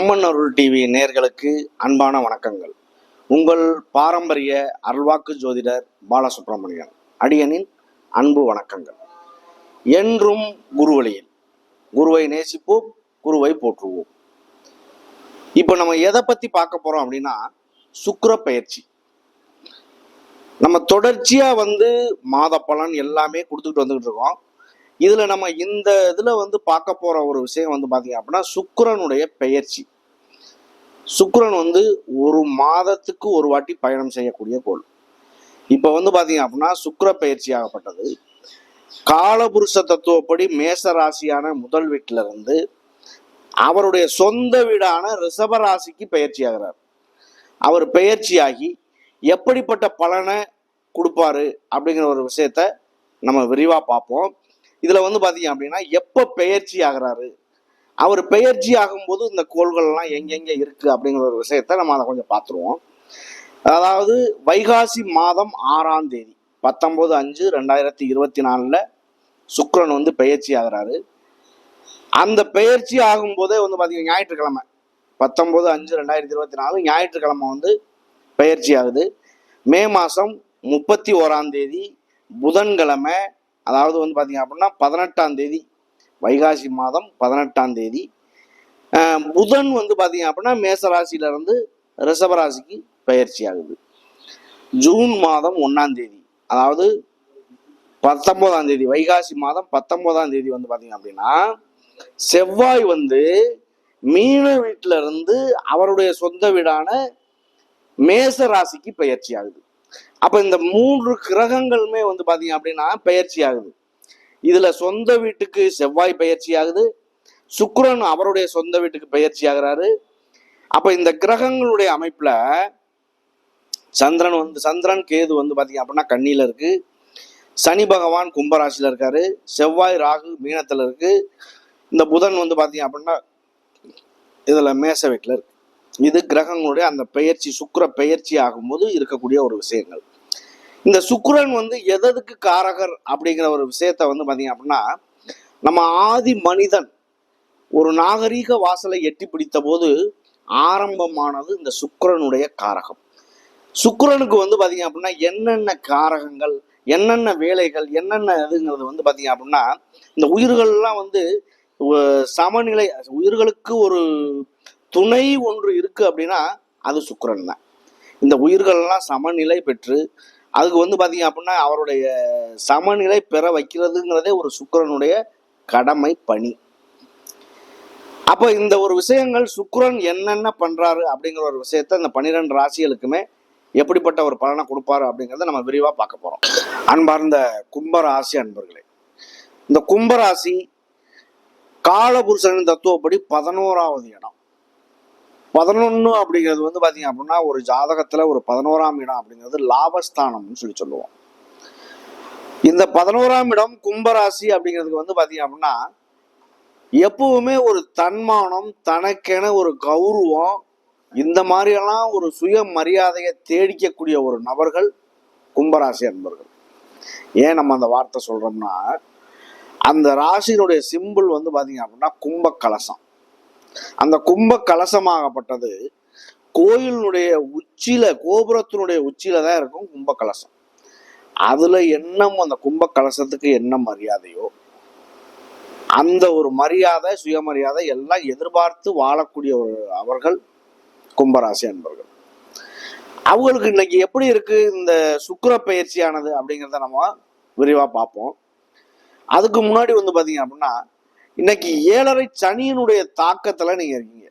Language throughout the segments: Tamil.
அம்மன் அருள் டிவி நேர்களுக்கு அன்பான வணக்கங்கள். உங்கள் பாரம்பரிய அருள்வாக்கு ஜோதிடர் பாலசுப்ரமணியன் அடியனின் அன்பு வணக்கங்கள். என்றும் குருவழியில் குருவை நேசிப்போம் குருவை போற்றுவோம். இப்போ நம்ம எதை பத்தி பார்க்க போறோம் அப்படின்னா சுக்கர பயிற்சி. நம்ம தொடர்ச்சியா வந்து மாத பலன் எல்லாமே கொடுத்துக்கிட்டு வந்துகிட்டு இருக்கோம். இதுல நம்ம இந்த இதுல வந்து பார்க்க போற ஒரு விஷயம் வந்து பாத்தீங்க அப்படின்னா சுக்கரனுடைய பெயர்ச்சி. சுக்கரன் வந்து ஒரு மாதத்துக்கு ஒரு வாட்டி பயணம் செய்யக்கூடிய கோள். இப்ப வந்து பாத்தீங்க அப்படின்னா சுக்கர பயிற்சி ஆகப்பட்டது. காலபுருஷ தத்துவப்படி மேச ராசியான முதல் வீட்டில இருந்து அவருடைய சொந்த வீடான ரிஷப ராசிக்கு பயிற்சி ஆகிறார். அவர் பெயர்ச்சியாகி எப்படிப்பட்ட பலனை கொடுப்பாரு அப்படிங்கிற ஒரு விஷயத்த நம்ம விரிவா பார்ப்போம். இதுல வந்து பாத்தீங்க அப்படின்னா எப்ப பெயர்ச்சி ஆகிறாரு? அவர் பெயர்ச்சி ஆகும்போது இந்த கோள்கள்லாம் எங்கெங்க இருக்கு அப்படிங்கிற ஒரு விஷயத்த நம்ம அதை கொஞ்சம் பார்த்துருவோம் அதாவது வைகாசி மாதம் ஆறாம் தேதி பத்தொன்பது அஞ்சு ரெண்டாயிரத்தி இருபத்தி நாலுல சுக்ரன் வந்து பெயர்ச்சி ஆகுறாரு. அந்த பெயர்ச்சி ஆகும்போதே வந்து பார்த்தீங்கன்னா ஞாயிற்றுக்கிழமை பத்தொன்பது அஞ்சு ரெண்டாயிரத்தி இருபத்தி நாலு ஞாயிற்றுக்கிழமை வந்து பெயர்ச்சி ஆகுது. மே மாதம் முப்பத்தி ஓராம் தேதி புதன்கிழமை அதாவது வந்து பார்த்தீங்க அப்படின்னா பதினெட்டாம் தேதி வைகாசி மாதம் பதினெட்டாம் தேதி. புதன் வந்து பார்த்தீங்க அப்படின்னா மேசராசியிலிருந்து ரிஷபராசிக்கு பயிற்சி ஆகுது. ஜூன் மாதம் ஒன்றாம் தேதி அதாவது பத்தொன்பதாம் தேதி வைகாசி மாதம் பத்தொன்பதாம் தேதி வந்து பார்த்தீங்க அப்படின்னா செவ்வாய் வந்து மீன வீட்டில இருந்து அவருடைய சொந்த வீடான மேச ராசிக்கு பயிற்சி ஆகுது. அப்ப இந்த மூன்று கிரகங்களுமே வந்து பாத்தீங்க அப்படின்னா பயிற்சி ஆகுது இதுல சொந்த வீட்டுக்கு செவ்வாய் பயிற்சி ஆகுது சுக்கரன் அவருடைய சொந்த வீட்டுக்கு பயிற்சி ஆகுறாரு அப்ப இந்த கிரகங்களுடைய அமைப்புல சந்திரன் வந்து சந்திரன் கேது வந்து பாத்தீங்க அப்படின்னா கண்ணியில இருக்கு. சனி பகவான் கும்பராசியில இருக்காரு. செவ்வாய் ராகு மீனத்துல இருக்கு. இந்த புதன் வந்து பாத்தீங்க அப்படின்னா இதுல மேச வீட்டுல இருக்கு. இது கிரகங்களுடைய அந்த பெயர்ச்சி சுக்கர பெயர்ச்சி ஆகும்போது இருக்கக்கூடிய ஒரு விஷயங்கள். இந்த சுக்கரன் வந்து எதற்கு காரகர் அப்படிங்கிற ஒரு விஷயத்த வந்து பாத்தீங்க அப்படின்னா நம்ம ஆதி மனிதன் ஒரு நாகரீக வாசலை எட்டி பிடித்த போது ஆரம்பமானது இந்த சுக்கரனுடைய காரகம். சுக்கரனுக்கு வந்து பாத்தீங்க அப்படின்னா என்னென்ன காரகங்கள் என்னென்ன வேலைகள் என்னென்ன இதுங்கிறது வந்து பாத்தீங்க அப்படின்னா இந்த உயிர்கள்லாம் வந்து சமநிலை உயிர்களுக்கு ஒரு துணை ஒன்று இருக்கு அப்படின்னா அது சுக்கரன் தான். இந்த உயிர்கள்லாம் சமநிலை பெற்று அதுக்கு வந்து பாத்தீங்க அப்படின்னா அவருடைய சமநிலை பெற வைக்கிறதுங்கிறதே ஒரு சுக்கிரனுடைய கடமை பணி. அப்ப இந்த ஒரு விஷயங்கள் சுக்கரன் என்னென்ன பண்றாரு அப்படிங்கிற ஒரு விஷயத்த இந்த பன்னிரெண்டு ராசிகளுக்குமே எப்படிப்பட்ட ஒரு பலனை கொடுப்பாரு அப்படிங்கிறத நம்ம விரிவா பார்க்க போறோம். அன்பார்ந்த கும்பராசி அன்பர்களே இந்த கும்பராசி காலபுருஷனின் தத்துவப்படி பதினோராவது இடம். பதினொன்று அப்படிங்கிறது வந்து பார்த்தீங்க அப்படின்னா ஒரு ஜாதகத்தில் ஒரு பதினோராம் இடம் அப்படிங்கிறது லாபஸ்தானம்னு சொல்லி சொல்லுவோம். இந்த பதினோராம் இடம் கும்பராசி அப்படிங்கிறதுக்கு வந்து பார்த்தீங்க அப்படின்னா எப்பவுமே ஒரு தன்மானம் தனக்கென ஒரு கௌரவம் இந்த மாதிரியெல்லாம் ஒரு சுய மரியாதையை தேடிக்கக்கூடிய ஒரு நபர்கள் கும்பராசி அன்பர்கள். ஏன் நம்ம அந்த வார்த்தை சொல்கிறோம்னா அந்த ராசியினுடைய சிம்பிள் வந்து பார்த்தீங்க அப்படின்னா கும்ப கலசம் அந்த கும்ப கலசமாகப்பட்டது. கோயிலினுடைய உச்சியில கோபுரத்தினுடைய உச்சியில தான் இருக்கும் கும்ப கலசம். அதுல என்னமோ அந்த கும்ப கலசத்துக்கு என்ன மரியாதையோ அந்த ஒரு மரியாதை சுயமரியாதை எல்லாம் எதிர்பார்த்து வாழக்கூடிய ஒரு அவர்கள் கும்பராசி அன்பர்கள். அவங்களுக்கு இன்னைக்கு எப்படி இருக்கு? இந்த சுக்கிர பயிற்சியானது அப்படிங்கிறத நம்ம விரிவா பார்ப்போம். அதுக்கு முன்னாடி வந்து பாத்தீங்க அப்படின்னா இன்னைக்கு ஏழரை சனியினுடைய தாக்கத்துல நீங்க இருக்கீங்க.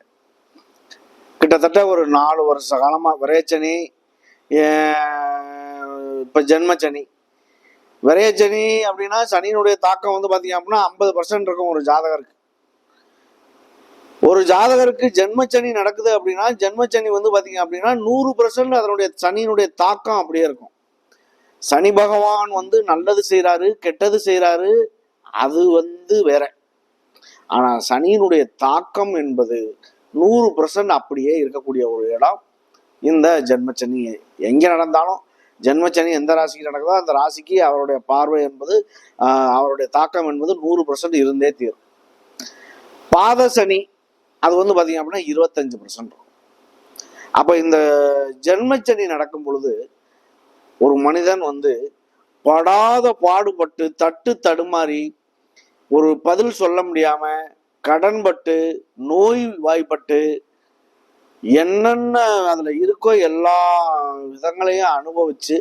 கிட்டத்தட்ட ஒரு நாலு வருஷ காலமா விரையச்சனி இப்ப ஜென்மச்சனி விரையச்சனி அப்படின்னா சனியினுடைய தாக்கம் வந்து பாத்தீங்க அப்படின்னா ஐம்பது பர்சன்ட் இருக்கும் ஒரு ஜாதகருக்கு. ஒரு ஜாதகருக்கு ஜென்மச்சனி நடக்குது அப்படின்னா ஜென்மச்சனி வந்து பாத்தீங்க அப்படின்னா நூறு பர்சன்ட் அதனுடைய சனியினுடைய தாக்கம் அப்படியே இருக்கும். சனி பகவான் வந்து நல்லது செய்யறாரு கெட்டது செய்யறாரு அது வந்து வேற. ஆனா சனியினுடைய தாக்கம் என்பது நூறு பர்சன்ட் அப்படியே இருக்கக்கூடிய ஒரு இடம். இந்த ஜென்மச்சனி எங்க நடந்தாலும் ஜென்மச்சனி எந்த ராசிக்கு நடக்குதோ அந்த ராசிக்கு அவருடைய பார்வை என்பது அவருடைய தாக்கம் என்பது நூறு பர்சன்ட் இருந்தே தீரும். பாத சனி அது வந்து பார்த்தீங்க அப்படின்னா இருபத்தஞ்சு பர்சன்ட் அப்போ இந்த ஜென்மச்சனி நடக்கும் பொழுது ஒரு மனிதன் வந்து படாத பாடுபட்டு தட்டு தடுமாறி ஒரு பதில் சொல்ல முடியாம கடன்பட்டு நோய் வாய்ப்பட்டு என்னென்ன அதுல இருக்கோ எல்லா விதங்களையும் அனுபவிச்சு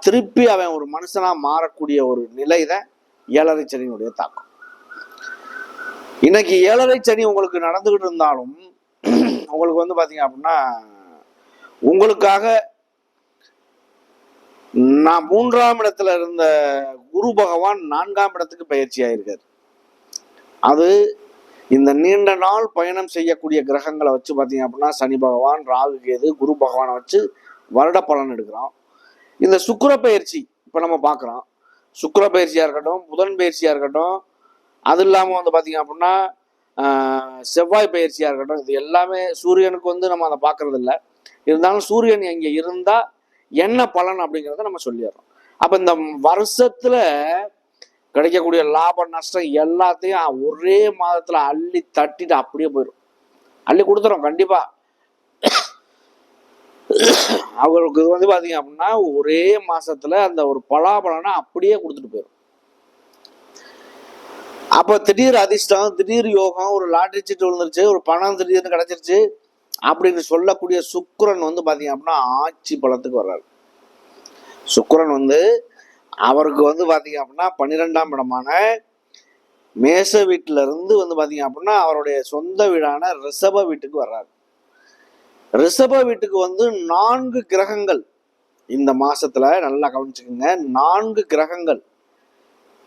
திருப்பி அவன் ஒரு மனுஷனா மாறக்கூடிய ஒரு நிலை தான் ஏழரை சனியினுடைய தாக்கம். இன்னைக்கு ஏழரை சனி உங்களுக்கு நடந்துகிட்டு இருந்தாலும் உங்களுக்கு வந்து பாத்தீங்க அப்படின்னா உங்களுக்காக நான் மூன்றாம் இடத்துல இருந்த குரு பகவான் நான்காம் இடத்துக்கு பயிற்சி ஆயிருக்கார். அது இந்த நீண்ட நாள் பயணம் செய்யக்கூடிய கிரகங்களை வச்சு பார்த்தீங்க அப்படின்னா சனி பகவான் ராகு கேது குரு பகவானை வச்சு வருட பலன் எடுக்கிறோம் இந்த சுக்கர பயிற்சி இப்போ நம்ம பார்க்குறோம். சுக்கர பயிற்சியாக இருக்கட்டும் புதன் பயிற்சியாக இருக்கட்டும் அது இல்லாமல் வந்து பார்த்தீங்க அப்படின்னா செவ்வாய் பயிற்சியாக இருக்கட்டும் இது எல்லாமே சூரியனுக்கு வந்து நம்ம அதை பார்க்கறதில்ல. இருந்தாலும் சூரியன் இங்கே இருந்தால் என்ன பலன் அப்படிங்கிறத நம்ம சொல்லிடுறோம். அப்போ இந்த வருஷத்துல கிடைக்கக்கூடிய லாப நஷ்டம் எல்லாத்தையும் ஒரே மாதத்துல அள்ளி தட்டிட்டு அப்படியே போயிடும் அள்ளி கொடுத்துரும் கண்டிப்பா. அவங்களுக்கு இது வந்து பாத்தீங்க அப்படின்னா ஒரே மாசத்துல அந்த ஒரு பலாபலனை அப்படியே கொடுத்துட்டு போயிடும் அப்ப திடீர் அதிர்ஷ்டம் திடீர் யோகம் ஒரு லாட்டரி சீட்டு விழுந்துருச்சு ஒரு பணம் திடீர்னு கிடைச்சிருச்சு அப்படின்னு சொல்லக்கூடிய சுக்கரன் வந்து பாத்தீங்க அப்படின்னா ஆட்சி பலத்துக்கு வர்றாரு. சுக்கரன் வந்து அவருக்கு வந்து பாத்தீங்க அப்படின்னா பன்னிரெண்டாம் இடமான மேச வீட்டுல இருந்து வந்து பாத்தீங்க அப்படின்னா அவருடைய சொந்த வீடான ரிஷப வீட்டுக்கு வர்றாரு. ரிஷப வீட்டுக்கு வந்து நான்கு கிரகங்கள் இந்த மாசத்துல நல்லா கவனிச்சுக்கோங்க. நான்கு கிரகங்கள்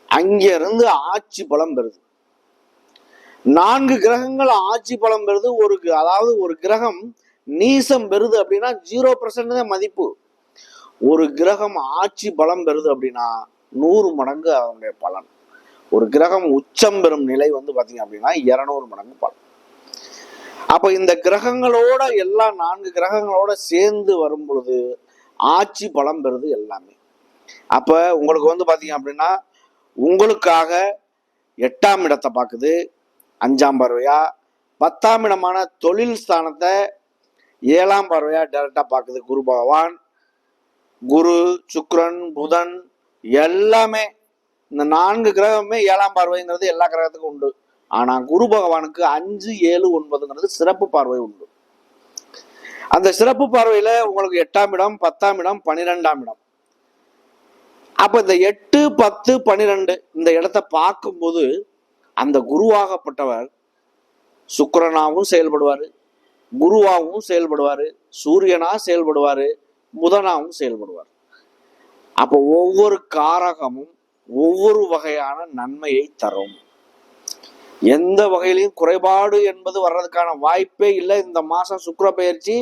அங்கிருந்து ஆட்சி பலம் பெறுது. நான்கு கிரகங்கள் ஆட்சி பலம் பெறுது ஒரு அதாவது ஒரு கிரகம் நீசம் பெறுது அப்படின்னா ஜீரோ பர்சன்ட் தான் மதிப்பு. ஒரு கிரகம் ஆட்சி பலம் பெறுது அப்படின்னா நூறு மடங்கு அதனுடைய பலன். ஒரு கிரகம் உச்சம் பெறும் நிலை வந்து பாத்தீங்க அப்படின்னா இருநூறு மடங்கு பலன். அப்ப இந்த கிரகங்களோட எல்லா நான்கு கிரகங்களோட சேர்ந்து வரும் பொழுது ஆட்சி பலம் பெறுது எல்லாமே. அப்ப உங்களுக்கு வந்து பாத்தீங்க அப்படின்னா உங்களுக்காக எட்டாம் இடத்தை பார்க்குது. அஞ்சாம் பார்வையா? பத்தாம் இடமான தொழில் ஸ்தானத்தை ஏழாம் பார்வையா டைரக்டா பார்க்குது குரு பகவான். குரு சுக்ரன் புதன் எல்லாமே இந்த நான்கு கிரகமே ஏழாம் பார்வைங்கிறது எல்லா கிரகத்துக்கும் உண்டு. ஆனா குரு பகவானுக்கு அஞ்சு ஏழு ஒன்பதுங்கிறது சிறப்பு பார்வை உண்டு. அந்த சிறப்பு பார்வையில உங்களுக்கு எட்டாம் இடம் பத்தாம் இடம் பன்னிரெண்டாம் இடம். அப்ப இந்த எட்டு பத்து பன்னிரெண்டு இந்த இடத்த பார்க்கும்போது அந்த குருவாகப்பட்டவர் சுக்கரனாகவும் செயல்படுவார் குருவாகவும் செயல்படுவார் சூரியனாக செயல்படுவார் புதனாகவும் செயல்படுவார். அப்போ ஒவ்வொரு காரகமும் ஒவ்வொரு வகையான நன்மையை தரும். எந்த வகையிலையும் குறைபாடு என்பது வர்றதுக்கான வாய்ப்பே இல்லை. இந்த மாதம் சுக்கர பயிற்சி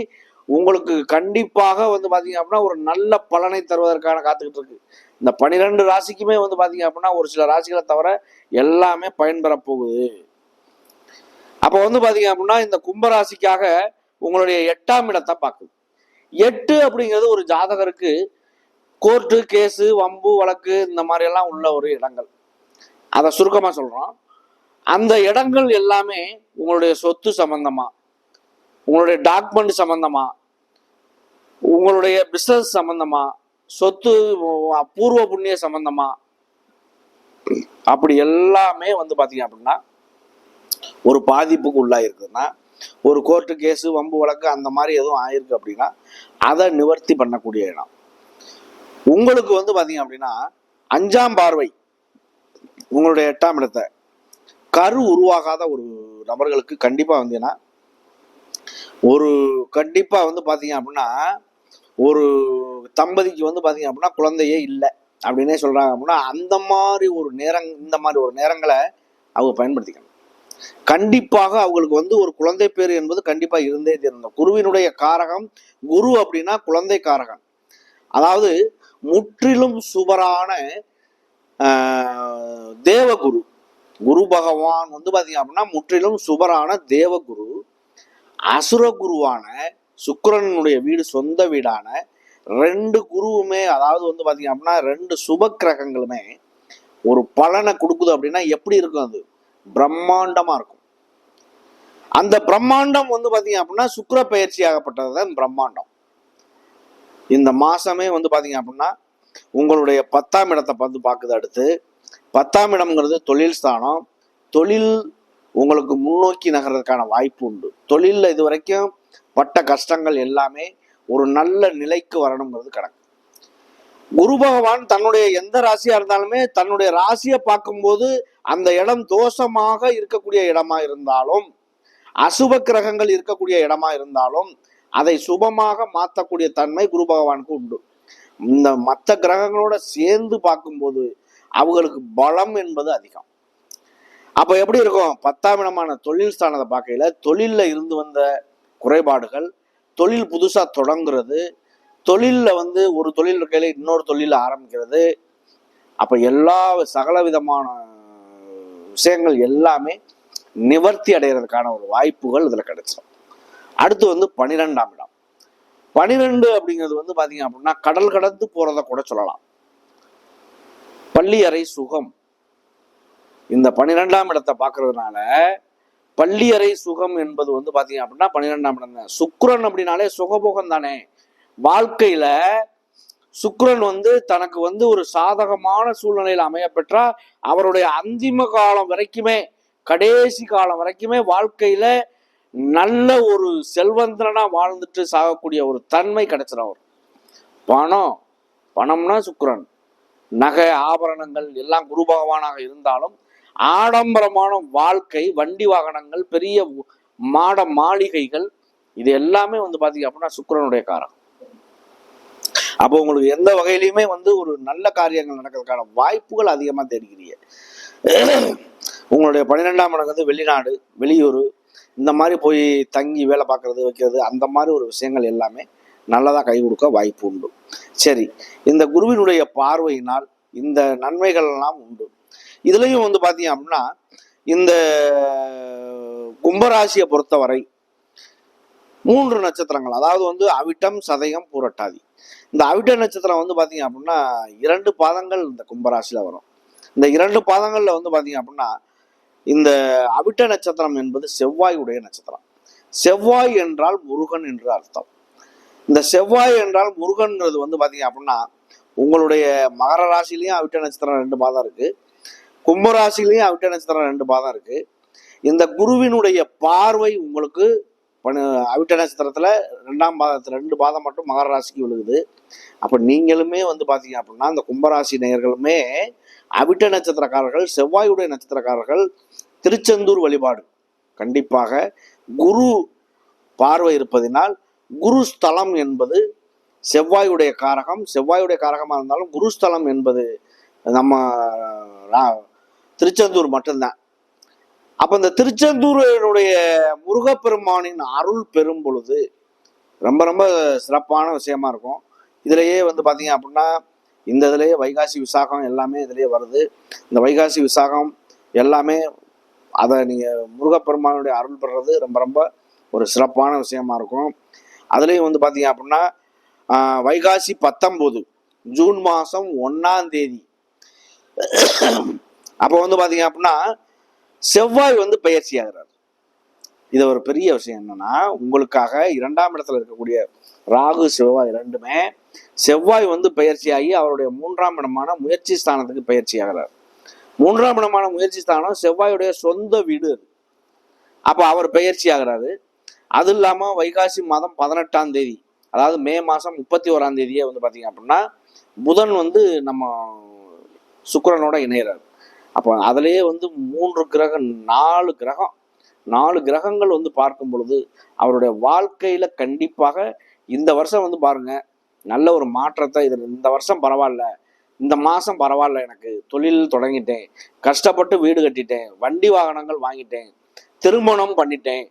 உங்களுக்கு கண்டிப்பாக வந்து பாத்தீங்க அப்படின்னா ஒரு நல்ல பலனை தருவதற்கான காத்துக்கிட்டு இருக்கு. இந்த பனிரெண்டு ராசிக்குமே வந்து பாத்தீங்க அப்படின்னா ஒரு சில ராசிகளை தவிர எல்லாமே பயன்பெற போகுது. அப்ப வந்து பாத்தீங்க அப்படின்னா இந்த கும்பராசிக்காக உங்களுடைய எட்டாம் இடத்தை பார்க்குது. எட்டு அப்படிங்கிறது ஒரு ஜாதகருக்கு கோர்ட்டு கேஸு வம்பு வழக்கு இந்த மாதிரி எல்லாம் உள்ள ஒரு இடங்கள். அதை சுருக்கமாக சொல்கிறோம் அந்த இடங்கள் எல்லாமே உங்களுடைய சொத்து சம்பந்தமாக உங்களுடைய டாக்குமெண்ட் சம்பந்தமா? உங்களுடைய பிசினஸ் சம்பந்தமா? சொத்து பூர்வ புண்ணிய சம்பந்தமா? அப்படி எல்லாமே வந்து பாத்தீங்க அப்படின்னா ஒரு பாதிப்புக்கு உள்ளாயிருக்குன்னா ஒரு கோர்ட்டு கேஸு வம்பு வழக்கு அந்த மாதிரி எதுவும் ஆயிருக்கு அப்படின்னா அதை நிவர்த்தி பண்ணக்கூடிய இடம். உங்களுக்கு வந்து பாத்தீங்க அப்படின்னா அஞ்சாம் பார்வை உங்களுடைய எட்டாம் இடத்தை கரு உருவாகாத ஒரு நபர்களுக்கு கண்டிப்பா வந்தீங்கன்னா ஒரு கண்டிப்பாக வந்து பார்த்தீங்க அப்படின்னா ஒரு தம்பதிக்கு வந்து பார்த்தீங்க அப்படின்னா குழந்தையே இல்லை அப்படின்னே சொல்கிறாங்க அப்படின்னா அந்த மாதிரி ஒரு நேரம் இந்த மாதிரி ஒரு நேரங்களை அவங்க பயன்படுத்திக்கணும். கண்டிப்பாக அவங்களுக்கு வந்து ஒரு குழந்தை பேர் என்பது கண்டிப்பாக இருந்தே தீர்ந்தோம் குருவினுடைய காரகம் குரு அப்படின்னா குழந்தை காரகம். அதாவது முற்றிலும் சுவரான தேவகுரு. குரு பகவான் வந்து பார்த்தீங்க அப்படின்னா முற்றிலும் சுவரான தேவகுரு. அசுர குருவான சுக்கரனுடைய வீடு சொந்த வீடான ரெண்டு குருவுமே அதாவது வந்து பாத்தீங்க அப்படின்னா ரெண்டு சுப கிரகங்களுமே ஒரு பலனை கொடுக்குது அப்படின்னா எப்படி இருக்கும் அது? பிரம்மாண்டமா இருக்கும். அந்த பிரம்மாண்டம் வந்து பாத்தீங்க அப்படின்னா சுக்கர பயிற்சி ஆகப்பட்டதுதான் பிரம்மாண்டம். இந்த மாசமே வந்து பாத்தீங்க அப்படின்னா உங்களுடைய பத்தாம் இடத்தை பார்த்து பார்க்குது அடுத்து. பத்தாம் இடம்ங்கிறது தொழில் ஸ்தானம். தொழில் உங்களுக்கு முன்னோக்கி நகர்றதுக்கான வாய்ப்பு உண்டு. தொழிலில் இது வரைக்கும் பட்ட கஷ்டங்கள் எல்லாமே ஒரு நல்ல நிலைக்கு வரணுங்கிறது கணக்கு. குரு பகவான் தன்னுடைய எந்த ராசியா இருந்தாலுமே தன்னுடைய ராசியை பார்க்கும்போது அந்த இடம் தோஷமாக இருக்கக்கூடிய இடமா இருந்தாலும் அசுப கிரகங்கள் இருக்கக்கூடிய இடமா இருந்தாலும் அதை சுபமாக மாற்றக்கூடிய தன்மை குரு பகவானுக்கு உண்டு. இந்த மற்ற கிரகங்களோட சேர்ந்து பார்க்கும்போது அவங்களுக்கு பலம் என்பது அதிகம். அப்ப எப்படி இருக்கும்? பத்தாம் இடமான தொழில் ஸ்தானத்தை பார்க்கையில தொழில்ல இருந்து வந்த குறைபாடுகள் தொழில் புதுசா தொடங்குறது தொழில்ல வந்து ஒரு தொழில் இருக்கையில இன்னொரு தொழில் ஆரம்பிக்கிறது அப்ப எல்லா சகல விதமான விஷயங்கள் எல்லாமே நிவர்த்தி அடைகிறதுக்கான ஒரு வாய்ப்புகள் இதுல கிடைச்சிடும் அடுத்து வந்து பனிரெண்டாம் இடம். பனிரெண்டு அப்படிங்கிறது வந்து பாத்தீங்க அப்படின்னா கடல் கடந்து போறத கூட சொல்லலாம். பள்ளி அறை சுகம். இந்த பன்னிரெண்டாம் இடத்தை பார்க்கறதுனால பள்ளியறை சுகம் என்பது வந்து பாத்தீங்க அப்படின்னா பன்னிரெண்டாம் இடம் சுக்ரன் அப்படின்னாலே சுகபோகம் தானே. வாழ்க்கையில சுக்கிரன் வந்து தனக்கு வந்து ஒரு சாதகமான சூழ்நிலையில் அமைய பெற்றா அவருடைய அந்திம காலம் வரைக்குமே கடைசி காலம் வரைக்குமே வாழ்க்கையில நல்ல ஒரு செல்வந்தனா வாழ்ந்துட்டு சாகக்கூடிய ஒரு தன்மை கிடைச்சிடும் அவர் பணம் பணம்னா சுக்ரன் நகை ஆபரணங்கள் எல்லாம் குரு பகவானாக இருந்தாலும் ஆடம்பரமான வாழ்க்கை வண்டி வாகனங்கள் பெரிய மாட மாளிகைகள் இது எல்லாமே வந்து பாத்தீங்க அப்படின்னா சுக்கிரனுடைய காரம். அப்போ உங்களுக்கு எந்த வகையிலையுமே வந்து ஒரு நல்ல காரியங்கள் நடக்கிறதுக்கான வாய்ப்புகள் அதிகமாக தெரிகிறீங்க உங்களுடைய பன்னிரெண்டாம் இடம் வந்து வெளிநாடு வெளியூர் இந்த மாதிரி போய் தங்கி வேலை பார்க்கறது வைக்கிறது அந்த மாதிரி ஒரு விஷயங்கள் எல்லாமே நல்லதாக கை கொடுக்க வாய்ப்பு உண்டு. சரி இந்த குருவினுடைய பார்வையினால் இந்த நன்மைகள் எல்லாம் உண்டு. இதுலயும் வந்து பார்த்தீங்க அப்படின்னா இந்த கும்பராசியை பொறுத்தவரை மூன்று நட்சத்திரங்கள் அதாவது வந்து அவிட்டம் சதயம் பூரட்டாதி. இந்த அவிட்ட நட்சத்திரம் வந்து பார்த்தீங்க அப்படின்னா இரண்டு பாதங்கள் இந்த கும்பராசியில் வரும். இந்த இரண்டு பாதங்களில் வந்து பார்த்தீங்க அப்படின்னா இந்த அவிட்ட நட்சத்திரம் என்பது செவ்வாய் உடைய நட்சத்திரம். செவ்வாய் என்றால் முருகன் என்று அர்த்தம். இந்த செவ்வாய் என்றால் முருகன்றது வந்து பார்த்தீங்க அப்படின்னா உங்களுடைய மகர ராசிலையும் அவிட்ட நட்சத்திரம் ரெண்டு பாதம் இருக்கு. கும்பராசிலையும் அவிட்ட நட்சத்திரம் ரெண்டு பாதம் இருக்கு. இந்த குருவினுடைய பார்வை உங்களுக்கு அவிட்ட நட்சத்திரத்துல ரெண்டாம் பாதத்துல ரெண்டு பாதம் மட்டும் மகர ராசிக்கு விழுகுது. அப்ப நீங்களுமே வந்து பாத்தீங்க அப்படின்னா இந்த கும்பராசி நேயர்களுமே அவிட்ட நட்சத்திரக்காரர்கள் செவ்வாயுடைய நட்சத்திரக்காரர்கள் திருச்செந்தூர் வழிபாடு. கண்டிப்பாக குரு பார்வை இருப்பதினால் குரு ஸ்தலம் என்பது செவ்வாயுடைய காரகம். செவ்வாயுடைய காரகமாக இருந்தாலும் குரு ஸ்தலம் என்பது நம்ம ரா- திருச்செந்தூர் மட்டும்தான். அப்ப இந்த திருச்செந்தூரினுடைய முருகப்பெருமானின் அருள் பெறும் பொழுது ரொம்ப ரொம்ப சிறப்பான விஷயமா இருக்கும். இதுலயே வந்து பாத்தீங்க அப்படின்னா இந்த இதுலயே வைகாசி விசாகம் எல்லாமே இதுலயே வருது. இந்த வைகாசி விசாகம் எல்லாமே அதை நீங்க முருகப்பெருமானுடைய அருள் பெறுறது ரொம்ப ரொம்ப ஒரு சிறப்பான விஷயமா இருக்கும். அதுலயும் வந்து பாத்தீங்க அப்படின்னா வைகாசி பத்தொன்பது ஜூன் மாசம் ஒன்னாம் தேதி அப்போ வந்து பார்த்தீங்க அப்படின்னா செவ்வாய் வந்து பயிற்சி ஆகிறார் இது ஒரு பெரிய விஷயம் என்னன்னா உங்களுக்காக இரண்டாம் இடத்துல இருக்கக்கூடிய ராகு செவ்வாய் ரெண்டுமே செவ்வாய் வந்து பயிற்சியாகி அவருடைய மூன்றாம் இடமான முயற்சி ஸ்தானத்துக்கு பயிற்சி ஆகிறார் மூன்றாம் இடமான முயற்சி ஸ்தானம் செவ்வாயுடைய சொந்த வீடு அப்போ அவர் பயிற்சி ஆகிறாரு அது இல்லாமல் வைகாசி மாதம் பதினெட்டாம் தேதி அதாவது மே மாதம் முப்பத்தி ஓராம் தேதியே வந்து பார்த்தீங்க அப்படின்னா புதன் வந்து நம்ம சுக்கரனோட இணையிறார். அப்போ அதுலேயே வந்து மூன்று கிரகம் நாலு கிரகம். நாலு கிரகங்கள் வந்து பார்க்கும் பொழுது அவருடைய வாழ்க்கையில கண்டிப்பாக இந்த வருஷம் வந்து பாருங்க நல்ல ஒரு மாற்றத்தை இதில் இந்த வருஷம் பரவாயில்ல இந்த மாதம் பரவாயில்ல எனக்கு தொழில் தொடங்கிட்டேன் கஷ்டப்பட்டு வீடு கட்டிட்டேன் வண்டி வாகனங்கள் வாங்கிட்டேன் திருமணம் பண்ணிட்டேன்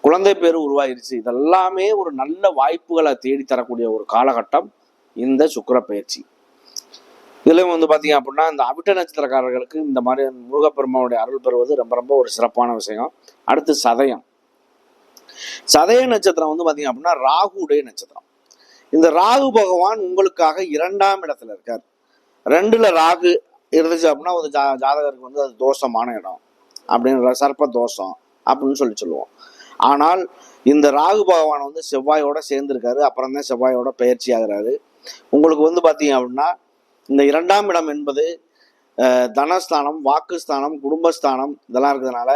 குழந்தை பேர் உருவாயிருச்சு. இதெல்லாமே ஒரு நல்ல வாய்ப்புகளை தேடி தரக்கூடிய ஒரு காலகட்டம் இந்த சுக்கிர பயிற்சி இதுலயும் வந்து பாத்தீங்க அப்படின்னா இந்த அவிட்ட நட்சத்திரக்காரர்களுக்கு இந்த மாதிரி முருகப்பெருமாவுடைய அருள் பெறுவது ரொம்ப ரொம்ப ஒரு சிறப்பான விஷயம். அடுத்து சதயம். சதய நட்சத்திரம் வந்து பாத்தீங்க அப்படின்னா ராகுடைய நட்சத்திரம். இந்த ராகு பகவான் உங்களுக்காக இரண்டாம் இடத்துல இருக்கார். ரெண்டுல ராகு இருந்துச்சு அப்படின்னா ஒரு ஜா ஜாதகருக்கு வந்து அது தோஷமான இடம். அப்படின்ற சர்ப்ப தோஷம் அப்படின்னு சொல்லி சொல்லுவோம். ஆனால் இந்த ராகு பகவான் வந்து செவ்வாயோட சேர்ந்திருக்காரு. அப்புறம் தான் செவ்வாயோட பயிற்சி ஆகுறாரு உங்களுக்கு வந்து பார்த்தீங்க அப்படின்னா இந்த இரண்டாம் இடம் என்பது தனஸ்தானம் வாக்குஸ்தானம் குடும்பஸ்தானம் இதெல்லாம் இருக்கிறதுனால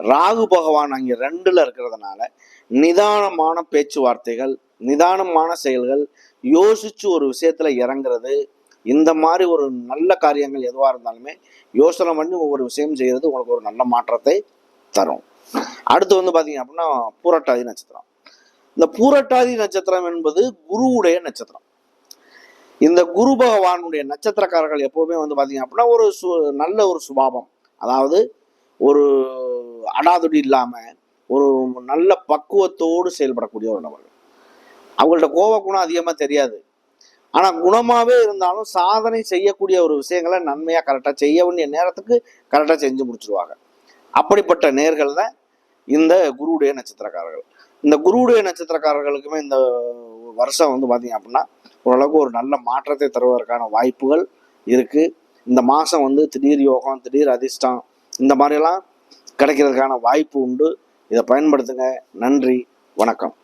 ராகு பகவான் அங்கே ரெண்டுல இருக்கிறதுனால நிதானமான பேச்சுவார்த்தைகள் நிதானமான செயல்கள் யோசிச்சு ஒரு விஷயத்துல இறங்குறது இந்த மாதிரி ஒரு நல்ல காரியங்கள் எதுவாக இருந்தாலுமே யோசனை பண்ணி ஒவ்வொரு விஷயம் செய்யறது உங்களுக்கு ஒரு நல்ல மாற்றத்தை தரும். அடுத்து வந்து பார்த்தீங்க அப்படின்னா பூரட்டாதி நட்சத்திரம். இந்த பூரட்டாதி நட்சத்திரம் என்பது குருவுடைய நட்சத்திரம். இந்த குரு பகவானுடைய நட்சத்திரக்காரர்கள் எப்பவுமே வந்து பார்த்தீங்க அப்படின்னா ஒரு சு நல்ல ஒரு சுபாவம். அதாவது ஒரு அடாதுடி இல்லாமல் ஒரு நல்ல பக்குவத்தோடு செயல்படக்கூடிய ஒரு நபர்கள். அவங்கள்ட்ட கோப குணம் அதிகமாக தெரியாது. ஆனால் குணமாகவே இருந்தாலும் சாதனை செய்யக்கூடிய ஒரு விஷயங்களை நன்மையாக கரெக்டாக செய்ய வேண்டிய நேரத்துக்கு கரெக்டாக செஞ்சு முடிச்சிருவாங்க. அப்படிப்பட்ட நேர்கள் தான் இந்த குருவுடைய நட்சத்திரக்காரர்கள். இந்த குருவுடைய நட்சத்திரக்காரர்களுக்குமே இந்த வருஷம் வந்து பார்த்தீங்க அப்படின்னா ஓரளவுக்கு ஒரு நல்ல மாற்றத்தை தருவதற்கான வாய்ப்புகள் இருக்கு. இந்த மாதம் வந்து திடீர் யோகம் திடீர் அதிர்ஷ்டம் இந்த மாதிரிலாம் கிடைக்கிறதுக்கான வாய்ப்பு உண்டு. இதை பயன்படுத்துங்க. நன்றி. வணக்கம்.